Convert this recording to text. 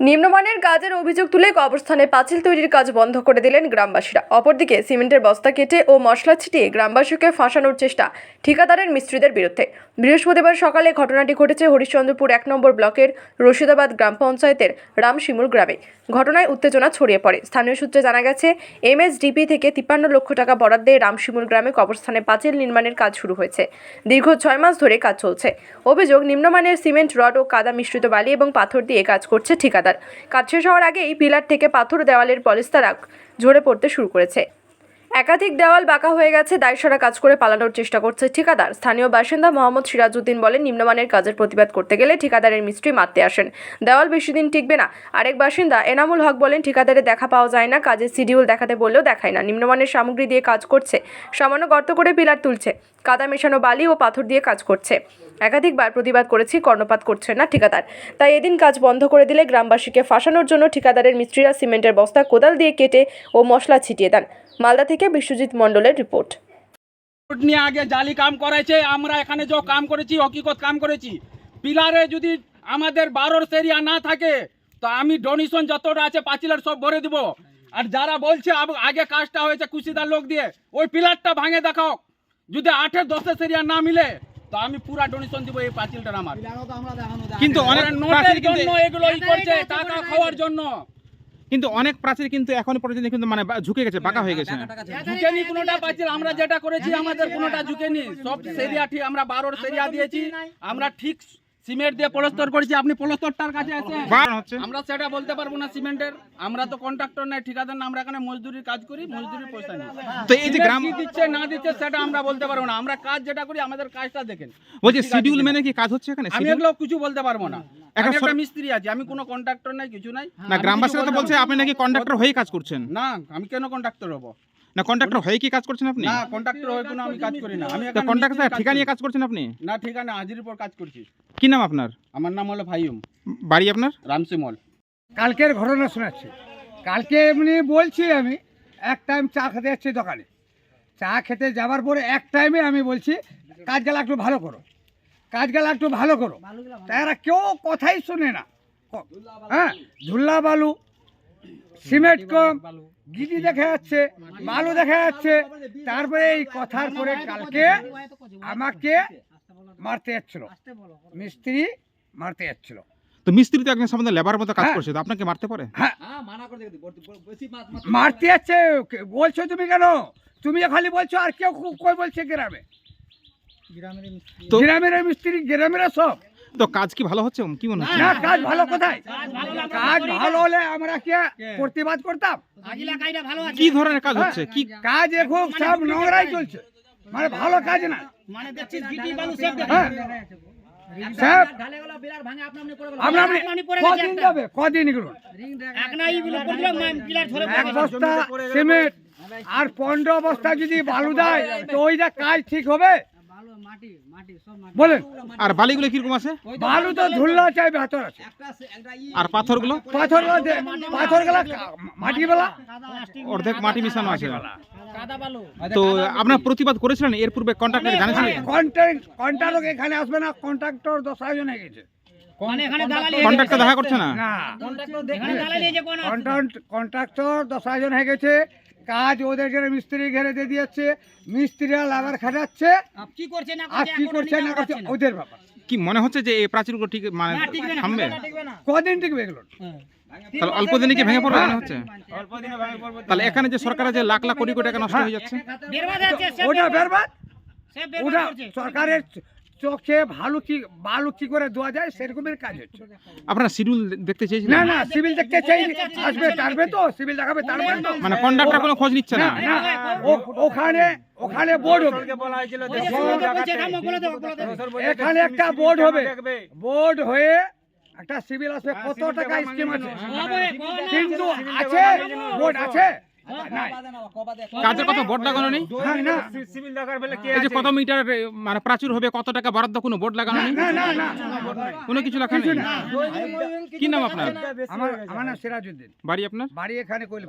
নিম্নমানের কাজের অভিযোগ তুলে কবরস্থানে পাঁচিল তৈরির কাজ বন্ধ করে দিলেন গ্রামবাসীরা। অপরদিকে সিমেন্টের বস্তা কেটে ও মশলা ছিটিয়ে গ্রামবাসীকে ফাঁসানোর চেষ্টা ঠিকাদারের মিস্ত্রিদের বিরুদ্ধে। বৃহস্পতিবার সকালে ঘটনাটি ঘটেছে হরিশ্চন্দ্রপুর এক নম্বর ব্লকের রশিদাবাদ গ্রাম পঞ্চায়েতের রামশিমুর গ্রামে। ঘটনায় উত্তেজনা ছড়িয়ে পড়ে। স্থানীয় সূত্রে জানা গেছে, এমএসডিপি থেকে তিপ্পান্ন লক্ষ টাকা বরাদ্দে রামশিমুর গ্রামে কবরস্থানে পাঁচিল নির্মাণের কাজ শুরু হয়েছে। দীর্ঘ ছয় মাস ধরে কাজ চলছে। অভিযোগ, নিম্নমানের সিমেন্ট, রড ও কাদা মিশ্রিত বালি এবং পাথর দিয়ে কাজ করছে ঠিকাদার। কাজ শেষ হওয়ার আগেই পিলার থেকে পাথর দেওয়ালের পলিস্তারা ঝরে পড়তে শুরু করেছে। একাধিক দেওয়াল বাঁকা হয়ে গেছে, দায়সারা কাজ করে পালানোর চেষ্টা করছে ঠিকাদার। স্থানীয় বাসিন্দা মোহাম্মদ সিরাজউদ্দিন বলেন, নিম্নমানের কাজের প্রতিবাদ করতে গেলে ঠিকাদারের মিস্ত্রি মারতে আসেন। দেওয়াল বেশি দিন টিকবে না। আরেক বাসিন্দা এনামুল হক বলেন, ঠিকাদারে দেখা পাওয়া যায় না, কাজের শিডিউল দেখাতে বললেও দেখায় না। নিম্নমানের সামগ্রী দিয়ে কাজ করছে, সামান্য গর্ত করে পিলার তুলছে, কাদা মেশানো বালি ও পাথর দিয়ে কাজ করছে। একাধিকবার প্রতিবাদ করেছি, কর্ণপাত করছে না ঠিকাদার। তাই এদিন কাজ বন্ধ করে দিলে গ্রামবাসীকে ফাঁসানোর জন্য ঠিকাদারের মিস্ত্রিরা সিমেন্টের বস্তা, কোদাল দিয়ে কেটে ও মশলা ছিটিয়ে দেন। মালদা থেকে বিশ্বজিৎ মণ্ডলের রিপোর্ট। নিয়ে আগে জালি কাম করেছে আমরা এখানে যে কাম করেছি, হকিকত কাম করেছি। পিলারে যদি আমাদের বারোর সেরিয়া না থাকে, তো আমি ডোনেশন যতটা আছে পাঁচিলের সব ভরে দিব। আর যারা বলছে আগে কাজটা হয়েছে কুশিদার লোক দিয়ে, ওই পিলারটা ভাঙে দেখাও। যদি আটে দশে সেরিয়া না মিলে তো আমি পুরা ডোনেশন দিব এই পাঁচিলটার আমার। কিন্তু অনেক নোটের জন্য এগুলো ই করছে টাকা খাওয়ার জন্য। কিন্তু অনেক প্রাচীর কিন্তু এখন পর্যন্ত কিন্তু মানে ঝুঁকে গেছে বাঁকা হয়ে গেছে। ঝুঁকেনি কোনোটা প্রাচীর আমরা যেটা করেছি আমাদের কোনোটা ঝুঁকেনি সব সেরিয়া ঠিক আমরা বারোর সেরিয়া দিয়েছি। আমরা ঠিক সিমেন্ট দিয়ে পলস্তর করেছি আপনি পলস্তরটার কাছে আছেন? আমরা সেটা বলতে পারব না সিমেন্টের। আমরা তো কন্ট্রাক্টর নাই ঠিকাদার না আমরা এখানে মজদুরির কাজ করি মজদুরির পয়সা নিই। তো এই যে গ্রাম দিচ্ছে না দিচ্ছে সেটা আমরা বলতে পারব না। আমরা কাজ যেটা করি আমাদের কাজটা দেখেন। বলছি শিডিউল মেনে কি কাজ হচ্ছে এখানে? আমি এগুলো কিছু বলতে পারব না। একটা মিস্ত্রি আছি আমি কোনো কন্ট্রাক্টর নাই কিছু নাই। না গ্রামবাসীরা তো বলছে আপনি নাকি কন্ট্রাক্টর হয়ে কাজ করছেন। না আমি কেন কন্ট্রাক্টর হব? না কন্ট্রাক্টর হয়ে কি কাজ করছেন আপনি? না কন্ট্রাক্টর হয়ে কোনো আমি কাজ করি না। আমি তো কন্ট্রাক্টর কাজ ঠিকা নিয়ে কাজ করছেন আপনি? না ঠিকানা হাজির উপর কাজ করছি। কি নাম আপনার? আমার নাম হলো ভাইয়ুম বাড়ি আপনার? রামসিমল কালকের ঘটনা শোনাচ্ছি। কালকে এমনি বলছি আমি এক টাইম চা খেতে যাচ্ছি দোকানে। চা খেতে যাওয়ার পরে এক টাইমে আমি বলছি কাজগুলো একটু ভালো করো। কাজগুলো একটু ভালো করো। তারা কেউ কথাই শুনে না। হ্যাঁ ঝুল্লা বালু সিমেন্ট কম গিটি দেখা যাচ্ছে বালু দেখা যাচ্ছে। তারপরে এই কথার পরে কালকে আমাকে মারতে যাচ্ছিল। মিস্ত্রি মারতে যাচ্ছিল। তো মিস্ত্রি তো একজন সম্বন্ধে লেবার মতো কাজ হ্যাঁ। করছে তো আপনাকে মারতে পারে? হ্যাঁ। মারতে যাচ্ছে বলছো তুমি কেন? তুমি খালি বলছো আর কেউ কই বলছে গ্রামে? তো গ্রামের মিস্ত্রি গ্রামের সব। তো কাজ কি ভালো হচ্ছে? কি মনে হচ্ছে? না কাজ ভালো কোথায়? কাজ ভালো হলে আমরা কি প্রতিবাদ করতাম? কি ধরনের কাজ হচ্ছে? কি কাজ এখন সব নোংরাই চলছে। মানে ভালো কাজ না। হ্যাঁ। সব কদিন যাবে? কদিন এগুলো? এক বস্তা সিমেন্ট আর পনেরো বস্তা যদি বালু দেয় তো ওইটা কাজ ঠিক হবে? বলেন আর বালিগুলো কীরকম আছে? বালু তো ধুল্লা চাই ভেতর আছে। আর পাথরগুলো? পাথর পাথর গেলা মাটি বেলা। অর্ধেক মাটি মিশানো আছে। তো আপনার প্রতিবাদ করেছিলেন? এর পূর্বে কন্ট্রাক্টর জানিয়েছিলেন? কন্ট্রাক্ট কন্ট্রাক্টর এখানে আসবে না কন্ট্রাক্টর দশ আয়োজন হয়ে গেছে। কন্ট্রাক্টর দেখা করছে না? না। কন্ট্রাক্টর দশ আয়োজন হয়ে গেছে। কাজ ওদের ঘরে মিস্ত্রি ঘরে দিয়ে দিয়েছে মিস্ত্রিরা লাগার খাটাচ্ছে। কি করছে না আর কি করছে না করছে ওদের ব্যাপার। কি মনে হচ্ছে যে এই প্রাচীরগুলো ঠিক মানে থামবে? কদিন টিকবে এগুলো? তাহলে অল্প দিনে কি ভেঙে পড়বে মনে হচ্ছে? তাহলে এখানে যে সরকারের যে লাখ লাখ কোটি কোটি টাকা নষ্ট হয়ে যাচ্ছে? ওটা বেরবাদ। ওটা সরকারের চোখে ভালো কি ভালো কি করে দেওয়া যায় সেরকমের কাজ হচ্ছে। আপনারা শিডিউল দেখতে না চেয়েছিলেন? না সিভিল দেখতে চাই আসবে তারবে তো সিভিল দেখাবে তারবে তো। মানে কন্ডাক্টর কোনো খোঁজ নিচ্ছে না? না না ও- ওখানে ওখানে বোর্ড হবে। এখানে একটা বোর্ড হবে। বোর্ড হয়ে একটা সিভিল আসবে। কত টাকা স্কিম আছে? কিন্তু আছে। বোর্ড আছে। কাজের কথা বোর্ড লাগানো নেই হ্যাঁ, না এই যে কত মিটার মানে প্রাচুর হবে কত টাকা বরাদ্দ কোনো বোর্ড লাগানো নেই না না না কোনো কিছু লেখা নেই? কি নাম আপনার? আমার আমার নাম সিরাজউদ্দিন। বাড়ি আপনার? বাড়ি এখানে কইলে